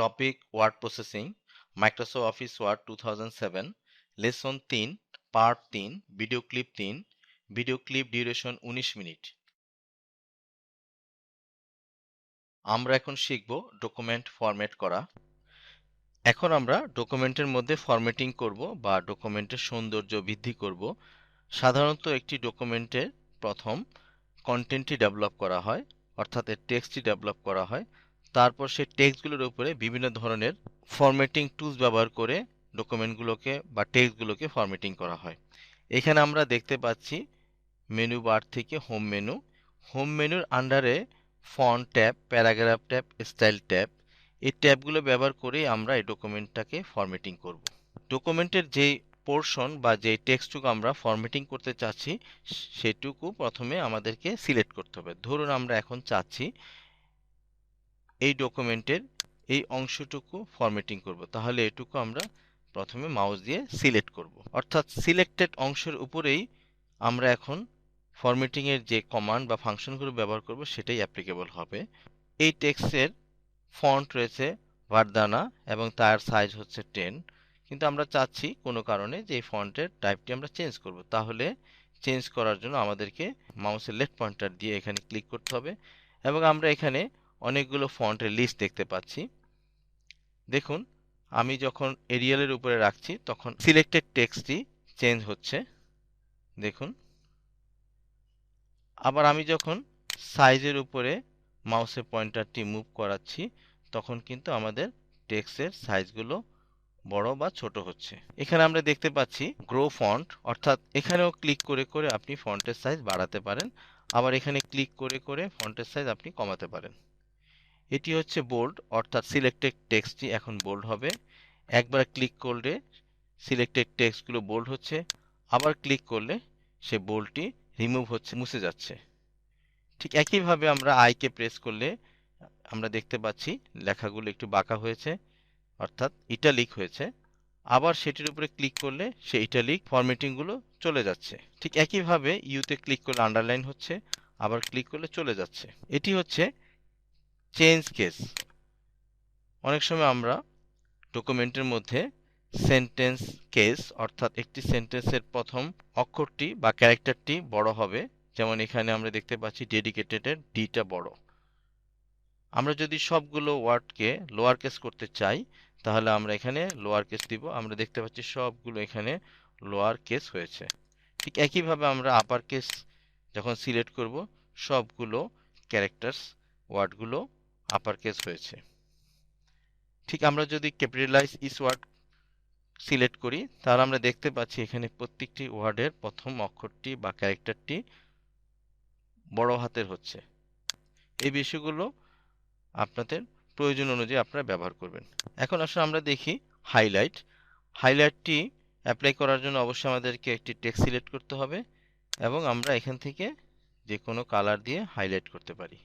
Topic word processing Microsoft Office Word two thousand seven lesson তিন part তিন video clip তিন video clip duration উনিশ minute. আমরা এখন শিখব ডকুমেন্ট ফরম্যাট করা। এখন আমরা ডকুমেন্টের মধ্যে ফরম্যাটিং করব বা ডকুমেন্টের সৌন্দর্য বৃদ্ধি করব। সাধারণত একটি ডকুমেন্টের প্রথম কন্টেন্টটি ডেভেলপ করা হয়, অর্থাৎ এর টেক্সটটি ডেভেলপ করা হয়। তারপর সেই টেক্সটগুলোর উপরে বিভিন্ন ধরনের ফরম্যাটিং টুলস ব্যবহার করে ডকুমেন্টগুলোকে বা টেক্সটগুলোকে ফরম্যাটিং করা হয়। এখানে আমরা দেখতে পাচ্ছি মেনু বার থেকে হোম মেনু হোম মেনুর আন্ডারে font tab paragraph tab style tab এই ট্যাবগুলো ব্যবহার করে আমরা এই ডকুমেন্টটাকে ফরম্যাটিং করব। ডকুমেন্টের যেই পোর্শন বা যে টেক্সটটুকু আমরা ফরম্যাটিং করতে চাচ্ছি, সেটুকু প্রথমে আমাদেরকে সিলেক্ট করতে হবে। ধরুন আমরা এখন চাচ্ছি এই ডকুমেন্টের এই অংশটুকু ফরম্যাটিং করব। তাহলে এটুকু আমরা প্রথমে মাউস দিয়ে সিলেক্ট করব। অর্থাৎ সিলেক্টেড অংশের উপরেই আমরা এখন ফরম্যাটিংয়ের যে কমান্ড বা ফাংশনগুলো ব্যবহার করব, সেটাই অ্যাপ্লিকেবল হবে। এই টেক্সটের ফন্ট রয়েছে ভারদানা এবং তার সাইজ হচ্ছে টেন কিন্তু আমরা চাচ্ছি কোনো কারণে যে ফন্টের টাইপটি আমরা চেঞ্জ করব। তাহলে চেঞ্জ করার জন্য আমাদেরকে মাউসের লেফট পয়েন্টার দিয়ে এখানে ক্লিক করতে হবে। এবং আমরা এখানে অনেকগুলো ফন্টের লিস্ট দেখতে পাচ্ছি। দেখুন, আমি যখন এরিয়ালের উপরে রাখছি, তখন সিলেক্টেড টেক্সটটি চেঞ্জ হচ্ছে। দেখুন, আবার আমি যখন সাইজের উপরে মাউসের পয়েন্টারটি মুভ করাচ্ছি, তখন কিন্তু আমাদের টেক্সটের সাইজগুলো বড় বা ছোট হচ্ছে। এখানে আমরা দেখতে পাচ্ছি গ্রো ফন্ট অর্থাৎ এখানেও ক্লিক করে করে আপনি ফন্টের সাইজ বাড়াতে পারেন। আবার এখানে ক্লিক করে করে ফন্টের সাইজ আপনি কমাতে পারেন। এটি হচ্ছে বোল্ড অর্থাৎ সিলেক্টেড টেক্সটটি এখন বোল্ড হবে। একবার ক্লিক করলে সিলেক্টেড টেক্সটগুলো বোল্ড হচ্ছে, আবার ক্লিক করলে সে বোল্ডটি রিমুভ হচ্ছে, মুছে যাচ্ছে। ঠিক একইভাবে আমরা আইকে প্রেস করলে আমরা দেখতে পাচ্ছি লেখাগুলো একটু বাঁকা হয়েছে, অর্থাৎ ইটালিক হয়েছে। আবার সেটির উপরে ক্লিক করলে সেই ইটালিক ফরম্যাটিংগুলো চলে যাচ্ছে। ঠিক একইভাবে ইউতে ক্লিক করলে আন্ডারলাইন হচ্ছে, আবার ক্লিক করলে চলে যাচ্ছে। এটি হচ্ছে চেঞ্জ কেস অনেক সময় আমরা ডকুমেন্টের মধ্যে সেন্টেন্স কেস অর্থাৎ একটি সেন্টেন্সের প্রথম অক্ষরটি বা ক্যারেক্টারটি বড় হবে। যেমন এখানে আমরা দেখতে পাচ্ছি ডেডিকেটেডের ডিটা বড়। আমরা যদি সবগুলো ওয়ার্ডকে লোয়ার কেস করতে চাই, তাহলে আমরা এখানে লোয়ার কেস দিব। আমরা দেখতে পাচ্ছি সবগুলো এখানে লোয়ার কেস হয়েছে। ঠিক একইভাবে আমরা আপার কেস যখন সিলেক্ট করব, সবগুলো ক্যারেক্টার্স ওয়ার্ডগুলো আপার কেস হয়েছে। ঠিক আমরা যদি ক্যাপিটালাইজ ইস ওয়ার্ড সিলেক্ট করি, তাহলে আমরা দেখতে পাচ্ছি এখানে প্রত্যেকটি ওয়ার্ডের প্রথম অক্ষরটি বা ক্যারেক্টারটি বড় হাতের হচ্ছে। এই বিষয়গুলো আপনাদের প্রয়োজন অনুযায়ী আপনারা ব্যবহার করবেন। এখন আসলে আমরা দেখি হাইলাইট হাইলাইটটি অ্যাপ্লাই করার জন্য অবশ্যই আমাদেরকে একটি টেক্সট সিলেক্ট করতে হবে এবং আমরা এখান থেকে যে কোনো কালার দিয়ে হাইলাইট করতে পারি।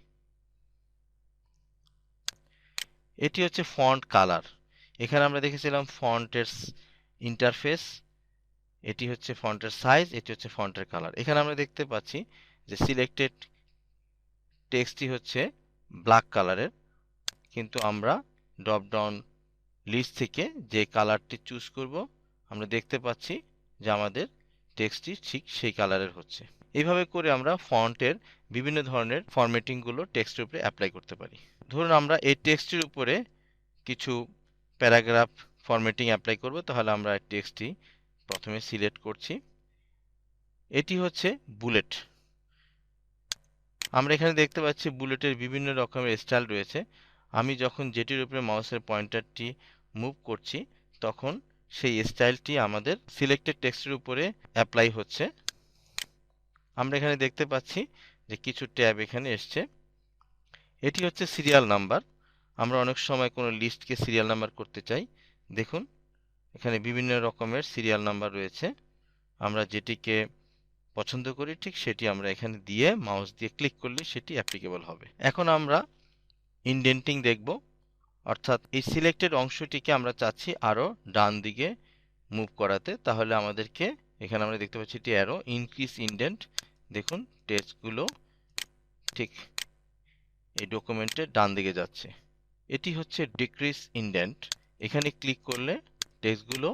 এটি হচ্ছে ফন্ট কালার এখানে আমরা দেখেছিলাম ফন্টের ইন্টারফেস এটি হচ্ছে ফন্টের সাইজ এটি হচ্ছে ফন্টের কালার এখানে আমরা দেখতে পাচ্ছি যে সিলেক্টেড টেক্সটটি হচ্ছে ব্ল্যাক কালারের কিন্তু আমরা ড্রপ ডাউন লিস্ট থেকে যে কালারটি চুজ করব, আমরা দেখতে পাচ্ছি যে আমাদের টেক্সটটি ঠিক সেই কালারের হচ্ছে। এইভাবে করে আমরা ফন্টের বিভিন্ন ধরনের ফরম্যাটিংগুলো টেক্সটের উপরে অ্যাপ্লাই করতে পারি। ধরুন আমরা এই টেক্সটের উপরে কিছু প্যারাগ্রাফ ফরম্যাটিং অ্যাপ্লাই করব, তাহলে আমরা টেক্সটটি প্রথমে সিলেক্ট করছি। এটি হচ্ছে বুলেট আমরা এখানে দেখতে পাচ্ছি বুলেটের বিভিন্ন রকমের স্টাইল রয়েছে। আমি যখন যেটির উপরে মাউসের পয়েন্টারটি মুভ করছি, তখন সেই স্টাইলটি আমাদের সিলেক্টেড টেক্সটের উপরে অ্যাপ্লাই হচ্ছে। আমরা এখানে দেখতে পাচ্ছি যে কিছু ট্যাব এখানে এসছে। এটি হচ্ছে সিরিয়াল নাম্বার আমরা অনেক সময় কোনো লিস্টকে সিরিয়াল নাম্বার করতে চাই। দেখুন, এখানে বিভিন্ন রকমের সিরিয়াল নাম্বার রয়েছে। আমরা যেটিকে পছন্দ করি, ঠিক সেটি আমরা এখানে দিয়ে মাউস দিয়ে ক্লিক করলে সেটি অ্যাপ্লিকেবল হবে। এখন আমরা ইনডেন্টিং দেখব। অর্থাৎ এই সিলেক্টেড অংশটিকে আমরা চাচ্ছি আরও ডান দিকে মুভ করাতে। তাহলে আমাদেরকে এখানে আমরা দেখতে পাচ্ছি এটি অ্যারো ইনক্রিজ ইন্ডেন্ট দেখুন টেক্সটগুলো ঠিক এই ডকুমেন্টের ডান দিকে যাচ্ছে। এটি হচ্ছে ডিক্রিস ইন্ডেন্ট এখানে ক্লিক করলে টেক্সটগুলো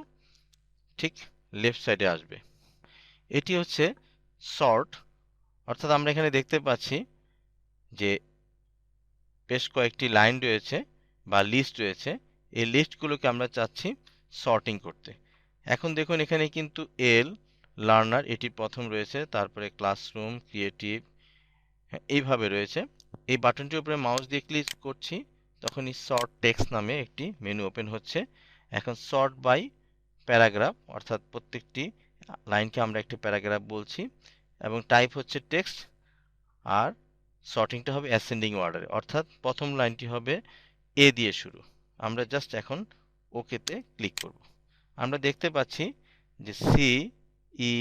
ঠিক লেফট সাইডে আসবে। এটি হচ্ছে শর্ট অর্থাৎ আমরা এখানে দেখতে পাচ্ছি যে বেশ কয়েকটি লাইন রয়েছে। বা লিস্ট রয়েছে, এই লিস্টগুলোকে আমরা চাচ্ছি সর্টিং করতে। এখন দেখুন এখানে কিন্তু এল লার্নার এটি প্রথম রয়েছে, তারপরে ক্লাসরুম ক্রিয়েটিভ এইভাবে রয়েছে। এই বাটনটির উপরে মাউস দিয়ে ক্লিক করছি, তখনই শর্ট টেক্সট নামে একটি মেনু ওপেন হচ্ছে। এখন শর্ট বাই প্যারাগ্রাফ অর্থাৎ প্রত্যেকটি লাইনকে আমরা একটি প্যারাগ্রাফ বলছি, এবং টাইপ হচ্ছে টেক্সট আর সর্টিংটা হবে অ্যাসেন্ডিং অর্ডারে অর্থাৎ প্রথম লাইনটি হবে এ দিয়ে শুরু। আমরা জাস্ট এখন ওকেতে ক্লিক করব। আমরা দেখতে পাচ্ছি যে সি ই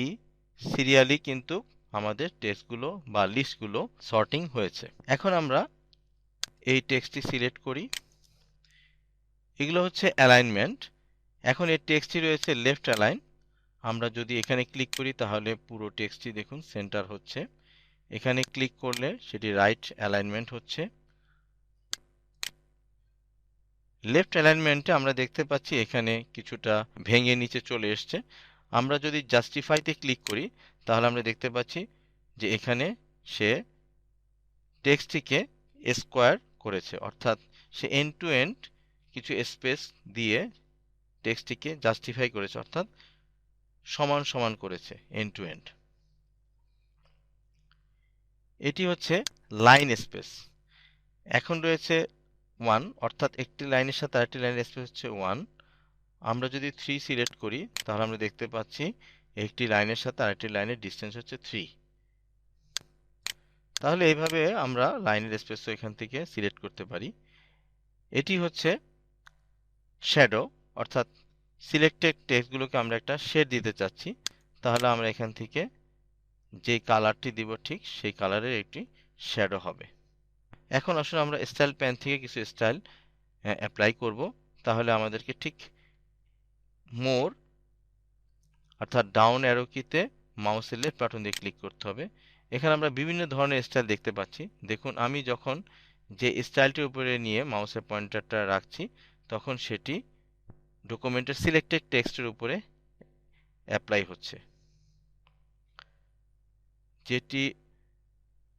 সিরিয়ালি কিন্তু আমাদের টেক্সটগুলো বা লিস্টগুলো সর্টিং হয়েছে। এখন আমরা এই টেক্সটটি সিলেক্ট করি। এগুলো হচ্ছে অ্যালাইনমেন্ট এখন এই টেক্সটটি রয়েছে লেফট অ্যালাইন আমরা যদি এখানে ক্লিক করি তাহলে পুরো টেক্সটটি দেখুন সেন্টার হচ্ছে। এখানে ক্লিক করলে সেটি রাইট অ্যালাইনমেন্ট হচ্ছে। লেফট অ্যালাইনমেন্টে আমরা দেখতে পাচ্ছি এখানে কিছুটা ভেঙে নিচে চলে এসছে। আমরা যদি জাস্টিফাইতে ক্লিক করি, তাহলে আমরা দেখতে পাচ্ছি যে এখানে সে টেক্সটটিকে স্কোয়ার করেছে। অর্থাৎ সে এন্ড টু এন্ড কিছু স্পেস দিয়ে টেক্সটটিকে জাস্টিফাই করেছে, অর্থাৎ সমান সমান করেছে এন্ড টু এন্ড এটি হচ্ছে লাইন স্পেস এখন রয়েছে ওয়ান অর্থাৎ একটি লাইনের সাথে আরেকটি লাইনের স্পেস হচ্ছে ওয়ান আমরা যদি থ্রি সিলেক্ট করি, তাহলে আমরা দেখতে পাচ্ছি একটি লাইনের সাথে আরেকটি লাইনের ডিস্টেন্স হচ্ছে থ্রি তাহলে এইভাবে আমরা লাইনের স্পেসও এখান থেকে সিলেক্ট করতে পারি। এটি হচ্ছে শ্যাডো অর্থাৎ সিলেক্টেড টেক্সটগুলোকে আমরা একটা শেড দিতে চাচ্ছি। তাহলে আমরা এখান থেকে যে কালারটি দিব ঠিক, সেই কালারের একটি শ্যাডো হবে। এখন আসলে আমরা স্টাইল প্যান থেকে কিছু স্টাইল অ্যাপ্লাই করব। তাহলে আমাদেরকে ঠিক মোর অর্থাৎ ডাউন অ্যারোকিতে মাউসের লেফট বাটন দিয়ে ক্লিক করতে হবে। এখানে আমরা বিভিন্ন ধরনের স্টাইল দেখতে পাচ্ছি। দেখুন, আমি যখন যে স্টাইলটির উপরে নিয়ে মাউসের পয়েন্টারটা রাখছি, তখন সেটি ডকুমেন্টের সিলেক্টেড টেক্সটের উপরে অ্যাপ্লাই হচ্ছে। যেটি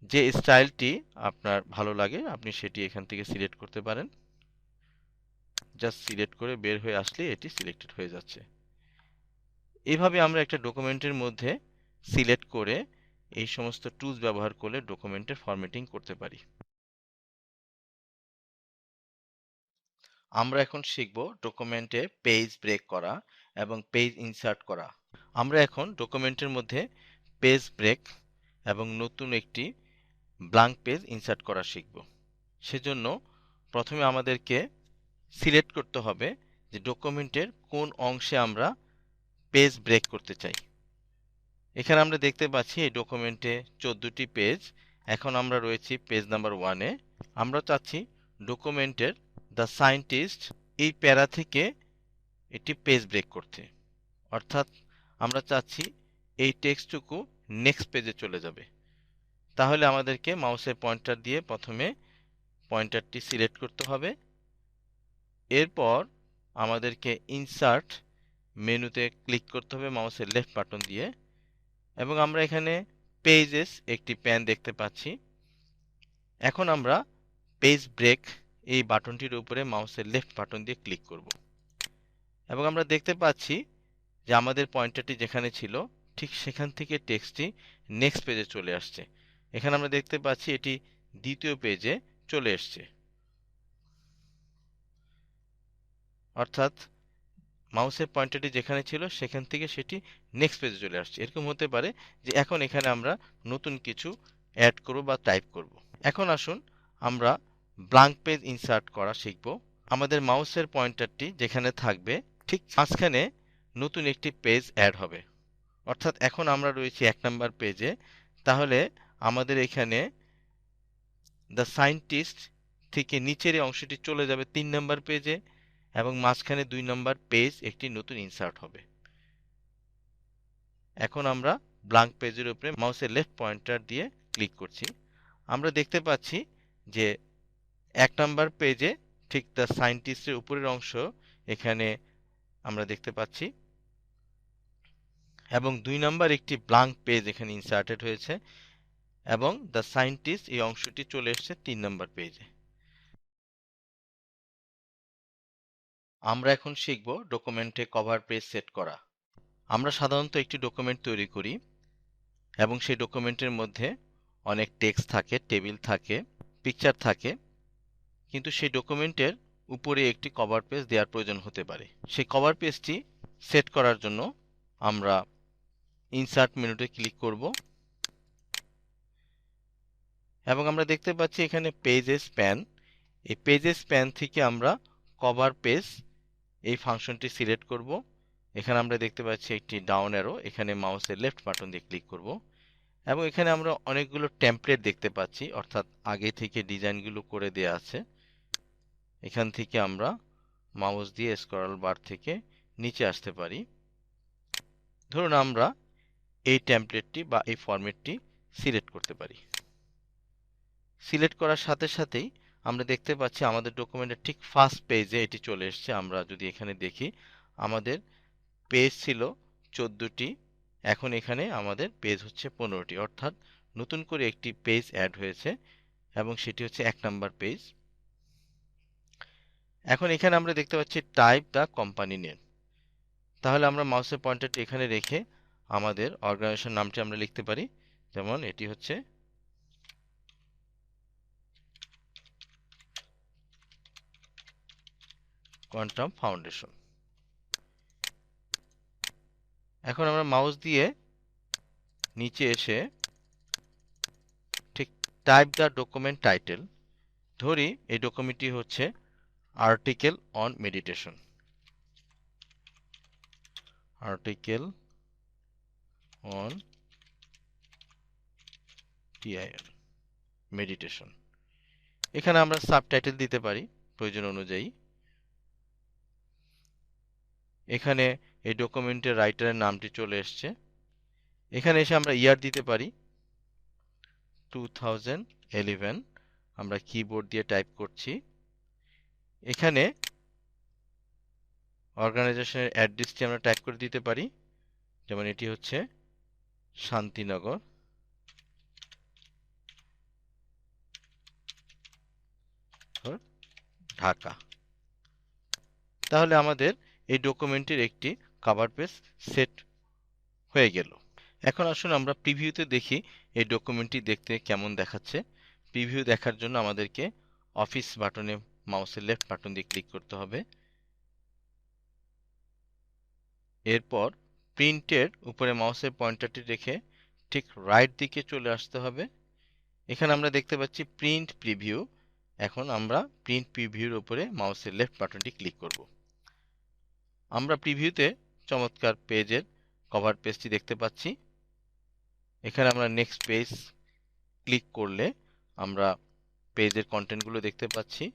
যে স্টাইলটি আপনার ভালো লাগে, আপনি সেটি এখান থেকে সিলেক্ট করতে পারেন। জাস্ট সিলেক্ট করে বের হয়ে আসলে এটি সিলেক্টেড হয়ে যাচ্ছে। এভাবে আমরা একটা ডকুমেন্টের মধ্যে সিলেক্ট করে এই সমস্ত টুলস ব্যবহার করলে ডকুমেন্টের ফরম্যাটিং করতে পারি। আমরা এখন শিখব ডকুমেন্টে পেজ ব্রেক করা এবং পেজ ইনসার্ট করা। আমরা এখন ডকুমেন্টের মধ্যে পেজ ব্রেক এবং নতুন একটি ব্লাঙ্ক পেজ ইনসার্ট করা শিখব। সেজন্য প্রথমে আমাদেরকে সিলেক্ট করতে হবে যে ডকুমেন্টের কোন অংশে আমরা পেজ ব্রেক করতে চাই। এখানে আমরা দেখতে পাচ্ছি এই ডকুমেন্টে চোদ্দোটি পেজ এখন আমরা রয়েছি পেজ নাম্বার ওয়ানে আমরা চাচ্ছি ডকুমেন্টের দ্য সায়েন্টিস্ট এই প্যারা থেকে এটি পেজ ব্রেক করতে। অর্থাৎ আমরা চাচ্ছি এই টেক্সটটুকু নেক্সট পেজে চলে যাবে। তাহলে আমাদেরকে মাউসের পয়েন্টার দিয়ে প্রথমে পয়েন্টারটি সিলেক্ট করতে হবে। এরপর আমাদেরকে ইনসার্ট মেনুতে ক্লিক করতে হবে মাউসের লেফট বাটন দিয়ে। এবং আমরা এখানে পেজেস একটি প্যান দেখতে পাচ্ছি। এখন আমরা পেজ ব্রেক এই বাটনটির উপরে মাউসের লেফট বাটন দিয়ে ক্লিক করব। এবং আমরা দেখতে পাচ্ছি যে আমাদের পয়েন্টারটি যেখানে ছিল, ঠিক সেখান থেকে টেক্সটটি নেক্সট পেজে চলে আসছে। এখানে আমরা দেখতে পাচ্ছি এটি দ্বিতীয় পেজে চলে এসছে। অর্থাৎ মাউসের পয়েন্টারটি যেখানে ছিল সেখান থেকে সেটি নেক্সট পেজে চলে আসছে। এরকম হতে পারে যে এখন এখানে আমরা নতুন কিছু অ্যাড করব বা টাইপ করব। এখন আসুন আমরা ব্লাঙ্ক পেজ ইনসার্ট করা শিখব। আমাদের মাউসের পয়েন্টারটি যেখানে থাকবে ঠিক মাঝখানে নতুন একটি পেজ অ্যাড হবে। অর্থাৎ এখন আমরা রয়েছি এক নম্বর পেজে তাহলে আমাদের এখানে দ্য সায়েন্টিস্ট থেকে নিচের অংশটি চলে যাবে তিন নম্বর পেজে এবং মাঝখানে দুই নম্বর পেজ একটি নতুন ইনসার্ট হবে। এখন আমরা ব্লাঙ্ক পেজের উপরে মাউসের লেফট পয়েন্টার দিয়ে ক্লিক করছি। আমরা দেখতে পাচ্ছি যে এক নম্বর পেজে ঠিক দ্য সায়েন্টিস্টের উপরের অংশ এখানে আমরা দেখতে পাচ্ছি এবং দুই নাম্বার একটি ব্লাঙ্ক পেজ এখানে ইনসার্টেড হয়েছে। এবং দ্য সায়েন্টিস্ট এই অংশটি চলে এসেছে তিন নম্বর পেজে আমরা এখন শিখব ডকুমেন্টে কভার পেজ সেট করা। আমরা সাধারণত একটি ডকুমেন্ট তৈরি করি এবং সেই ডকুমেন্টের মধ্যে অনেক টেক্সট থাকে টেবিল থাকে পিকচার থাকে, কিন্তু সেই ডকুমেন্টের উপরে একটি কভার পেজ দেওয়ার প্রয়োজন হতে পারে। সেই কভার পেজটি সেট করার জন্য আমরা ইনসার্ট মেনুতে ক্লিক করব। এবং আমরা দেখতে পাচ্ছি এখানে পেজেস প্যান এই পেজেস প্যান থেকে আমরা কভার পেজ এই ফাংশনটি সিলেক্ট করব। এখানে আমরা দেখতে পাচ্ছি একটি ডাউন অ্যারো এখানে মাউসের লেফট বাটন দিয়ে ক্লিক করব। এবং এখানে আমরা অনেকগুলো টেমপ্লেট দেখতে পাচ্ছি, অর্থাৎ আগে থেকে ডিজাইনগুলো করে দেয়া আছে। এখান থেকে আমরা মাউস দিয়ে স্ক্রল বার থেকে নিচে আসতে পারি। ধরুন আমরা এই টেমপ্লেটটি বা এই ফরম্যাটটি সিলেক্ট করতে পারি। সিলেক্ট করার সাথে সাথেই আমরা দেখতে পাচ্ছি আমাদের ডকুমেন্টের ঠিক ফার্স্ট পেজে এটি চলে এসছে। আমরা যদি এখানে দেখি, আমাদের পেজ ছিল চোদ্দোটি, এখন এখানে আমাদের পেজ হচ্ছে পনেরোটি। অর্থাৎ নতুন করে একটি পেজ অ্যাড হয়েছে এবং সেটি হচ্ছে এক নাম্বার পেজ এখন এখানে আমরা দেখতে পাচ্ছি টাইপ দ্য কোম্পানি নেম তাহলে আমরা মাউসের পয়েন্টারটি এখানে রেখে আমাদের অর্গানাইজেশন নামটি আমরা লিখতে পারি। যেমন এটি হচ্ছে কোয়ান্টাম ফাউন্ডেশন। এখন আমরা মাউস দিয়ে নিচে এসে ঠিক টাইপ দ্য ডকুমেন্ট টাইটেল ধরি এই ডকুমেন্টটি হচ্ছে article on meditation article on TIN meditation এখানে আমরা সাবটাইটেল দিতে পারি প্রয়োজন অনুযায়ী। এখানে এই ডকুমেন্টের রাইটারের নামটি চলে এসছে। এখানে এসে আমরা ইয়ার দিতে পারি। টু আমরা কিবোর্ড দিয়ে টাইপ করছি। এখানে অর্গানাইজেশনের অ্যাড্রেসটি আমরা টাইপ করে দিতে পারি। যেমন এটি হচ্ছে শান্তিনগর। ঢাকা। তাহলে আমাদের এই ডকুমেন্টের একটি কাভার পেজ সেট হয়ে গেল। এখন আসুন আমরা প্রিভিউতে দেখি এই ডকুমেন্টটি দেখতে কেমন দেখাচ্ছে। প্রিভিউ দেখার জন্য আমাদেরকে অফিস বাটনে মাউসের লেফট বাটন দিয়ে ক্লিক করতে হবে। এরপর প্রিন্টের উপরে মাউসের পয়েন্টারটি রেখে ঠিক রাইট দিকে চলে আসতে হবে। এখানে আমরা দেখতে পাচ্ছি প্রিন্ট প্রিভিউ এখন আমরা প্রিন্ট প্রিভিউর উপরে মাউসের লেফট বাটনটি ক্লিক করব। আমরা প্রিভিউতে চমৎকার পেজের কভার পেজটি দেখতে পাচ্ছি। এখানে আমরা নেক্সট পেজ ক্লিক করলে আমরা পেজের কন্টেন্টগুলো দেখতে পাচ্ছি।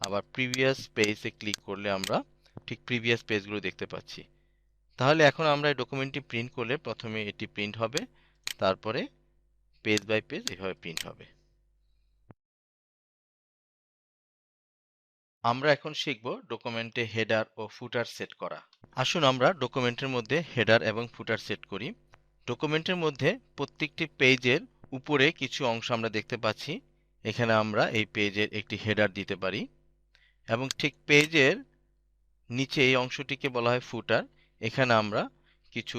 আবার প্রিভিয়াস পেজে ক্লিক করলে আমরা ঠিক প্রিভিয়াস পেজগুলো দেখতে পাচ্ছি। তাহলে এখন আমরা এই ডকুমেন্টটি প্রিন্ট করলে প্রথমে এটি প্রিন্ট হবে, তারপরে পেজ বাই পেজ এভাবে প্রিন্ট হবে। আমরা এখন শিখব ডকুমেন্টে হেডার ও ফুটার সেট করা। আসুন আমরা ডকুমেন্টের মধ্যে হেডার এবং ফুটার সেট করি। ডকুমেন্টের মধ্যে প্রত্যেকটি পেজের উপরে কিছু অংশ আমরা দেখতে পাচ্ছি। এখানে আমরা এই পেজের একটি হেডার দিতে পারি এবং ঠিক পেজের নিচে এই অংশটিকে বলা হয় ফুটার। এখানে আমরা কিছু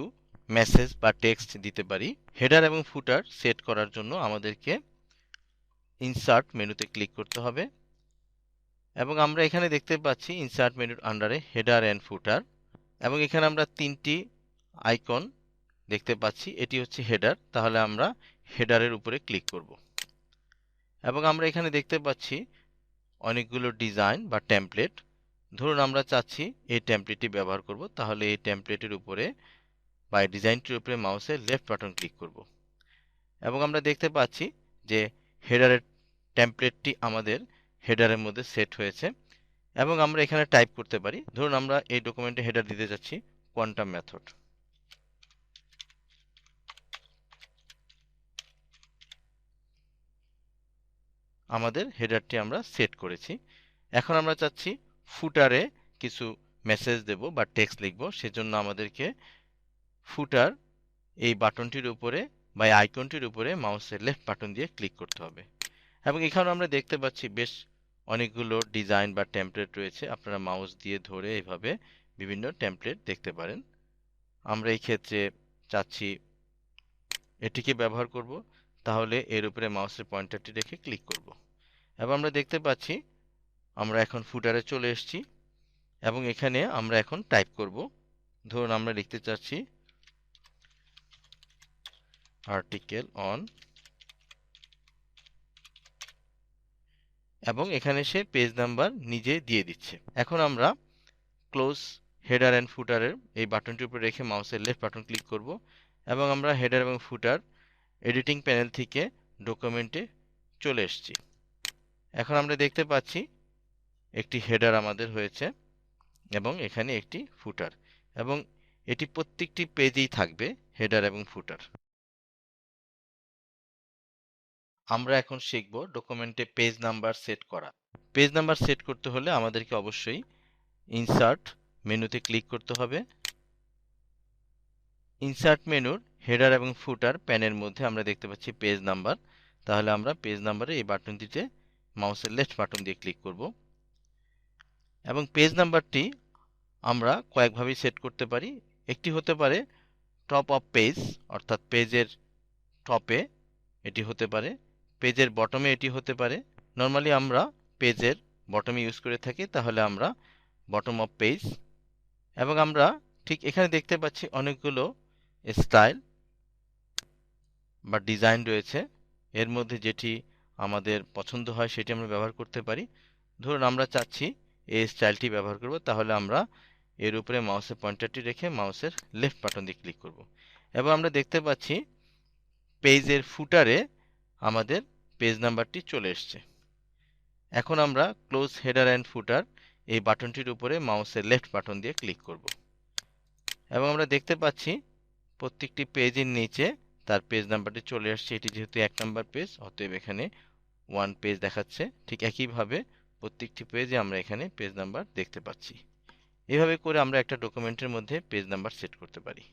মেসেজ বা টেক্সট দিতে পারি। হেডার এবং ফুটার সেট করার জন্য আমাদেরকে ইনসার্ট মেনুতে ক্লিক করতে হবে। এবং আমরা এখানে দেখতে পাচ্ছি ইনসার্ট মেনুর আন্ডারে হেডার অ্যান্ড ফুটার এবং এখানে আমরা তিনটি আইকন দেখতে পাচ্ছি। এটি হচ্ছে হেডার তাহলে আমরা হেডারের উপরে ক্লিক করব। এবং আমরা এখানে দেখতে পাচ্ছি অনেকগুলো ডিজাইন বা টেমপ্লেট ধরুন আমরা চাচ্ছি এই টেমপ্লেটটি ব্যবহার করব, তাহলে এই টেমপ্লেটের উপরে বা এই ডিজাইনটির উপরে মাউসের লেফট বাটন ক্লিক করব। এবং আমরা দেখতে পাচ্ছি যে হেডারের টেমপ্লেটটি আমাদের হেডারের মধ্যে সেট হয়েছে, এবং আমরা এখানে টাইপ করতে পারি। ধরুন আমরা এই ডকুমেন্টে হেডার দিতে যাচ্ছি কোয়ান্টাম মেথড আমাদের হেডারটি আমরা সেট করেছি। এখন আমরা চাচ্ছি ফুটারে কিছু মেসেজ দেব বা টেক্সট লিখব, সেজন্য আমাদেরকে ফুটার এই বাটনটির উপরে বা আইকনটির উপরে মাউসের লেফট বাটন দিয়ে ক্লিক করতে হবে। এবং এখানে আমরা দেখতে পাচ্ছি বেশ অনেকগুলো ডিজাইন বা টেমপ্লেট রয়েছে। আপনারা মাউস দিয়ে ধরে এভাবে বিভিন্ন টেমপ্লেট দেখতে পারেন। আমরা এই ক্ষেত্রে চাচ্ছি এটিকে ব্যবহার করব। তাহলে এর উপরে মাউসের পয়েন্টারটি রেখে ক্লিক করব। এবং আমরা দেখতে পাচ্ছি আমরা এখন ফুটারে চলে এসেছি এবং এখানে আমরা এখন টাইপ করব। ধরুন আমরা লিখতে চাচ্ছি আর্টিকেল অন এবং এখানে সে পেজ নাম্বার নিজে দিয়ে দিচ্ছে। এখন আমরা ক্লোজ হেডার অ্যান্ড ফুটারের এই বাটনটির উপরে রেখে মাউসের লেফট বাটন ক্লিক করব এবং আমরা হেডার এবং ফুটার এডিটিং প্যানেল থেকে ডকুমেন্টে চলে এসেছি। এখন আমরা দেখতে পাচ্ছি একটি হেডার আমাদের হয়েছে এবং এখানে একটি ফুটার এবং এটি প্রত্যেকটি পেজেই থাকবে হেডার এবং ফুটার আমরা এখন শিখব ডকুমেন্টে পেজ নাম্বার সেট করা। পেজ নাম্বার সেট করতে হলে আমাদেরকে অবশ্যই ইনসার্ট মেনুতে ক্লিক করতে হবে। ইনসার্ট মেনুর হেডার এবং ফুটার প্যানের মধ্যে আমরা দেখতে পাচ্ছি পেজ নাম্বার তাহলে আমরা পেজ নাম্বারে এই বাটনটিতে মাউসের লেফট বাটন দিয়ে ক্লিক করব। এবং পেজ নাম্বারটি আমরা কয়েকভাবেই সেট করতে পারি। একটি হতে পারে টপ অফ পেজ অর্থাৎ পেজের টপে এটি হতে পারে পেজের বটমে এটি হতে পারে। নর্মালি আমরা পেজের বটমে ইউজ করে থাকি, তাহলে আমরা বটম অফ পেজ এবং আমরা ঠিক এখানে দেখতে পাচ্ছি অনেকগুলো স্টাইল বা ডিজাইন রয়েছে। এর মধ্যে যেটি আমাদের পছন্দ হয় সেটি আমরা ব্যবহার করতে পারি। ধরুন আমরা চাচ্ছি এই স্টাইলটি ব্যবহার করব, তাহলে আমরা এর উপরে মাউসের পয়েন্টারটি রেখে মাউসের লেফট বাটন দিয়ে ক্লিক করব। এবং আমরা দেখতে পাচ্ছি পেজের ফুটারে আমাদের পেজ নাম্বারটি চলে এসছে। এখন আমরা ক্লোজ হেডার অ্যান্ড ফুটার এই বাটনটির উপরে মাউসের লেফট বাটন দিয়ে ক্লিক করব। এবং আমরা দেখতে পাচ্ছি প্রত্যেকটি পেজের নিচে তার পেজ নাম্বারটি চলে আসছে এটি যেহেতু এক নাম্বার পেজ অতএব এখানে ওয়ান পেজ দেখাচ্ছে। ঠিক একইভাবে প্রত্যেকটি পেজে আমরা এখানে পেজ নাম্বার দেখতে পাচ্ছি। এভাবে করে আমরা একটা ডকুমেন্টের মধ্যে পেজ নাম্বার সেট করতে পারি।